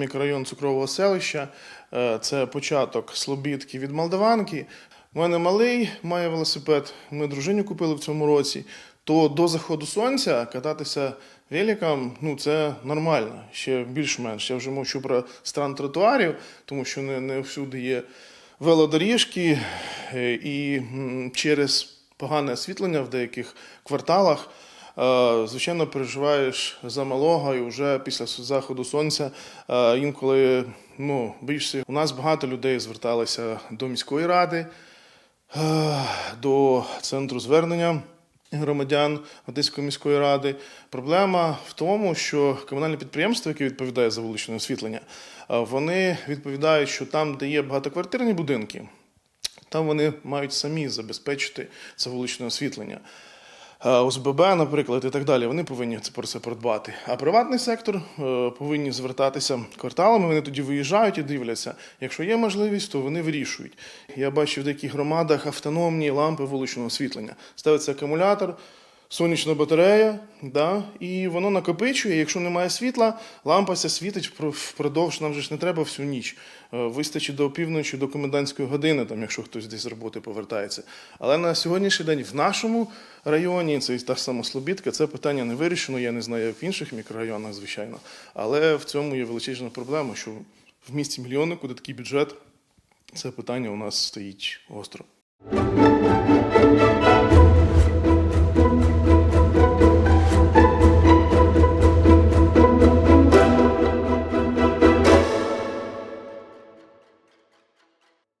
Мікрорайон цукрового селища е, це початок Слобідки від Молдаванки. У мене малий має велосипед. Ми дружині купили в цьому році. То до заходу сонця кататися великом, ну це нормально, ще більш-менш. Я вже мовчу про стан тротуарів, тому що не, не всюди є велодоріжки, е, і через погане освітлення в деяких кварталах. Е, Звичайно, переживаєш за малого, і вже після заходу сонця е, інколи ну, боїшся. У нас багато людей зверталися до міської ради, е, до центру звернення громадян Одеської міської ради. Проблема в тому, що комунальне підприємство, яке відповідає за вуличне освітлення, вони відповідають, що там, де є багатоквартирні будинки, там вони мають самі забезпечити це вуличне освітлення. Е, ОСББ, наприклад, і так далі, вони повинні це про це продбати. А приватний сектор е, повинні звертатися кварталами. Вони тоді виїжджають і дивляться. Якщо є можливість, то вони вирішують. Я бачив в деяких громадах автономні лампи вуличного освітлення. Ставиться акумулятор, сонячна батарея, да, і воно накопичує. Якщо немає світла, лампа ця світить впродовж. Нам же ж не треба всю ніч. Е, Вистачить до півночі, до комендантської години, там, якщо хтось десь з роботи повертається. Але на сьогоднішній день в нашому районі, це і та ж сама Слобідка, це питання не вирішено. Я не знаю, як в інших мікрорайонах, звичайно. Але в цьому є величезна проблема, що в місті мільйони, куди такий бюджет, це питання у нас стоїть гостро.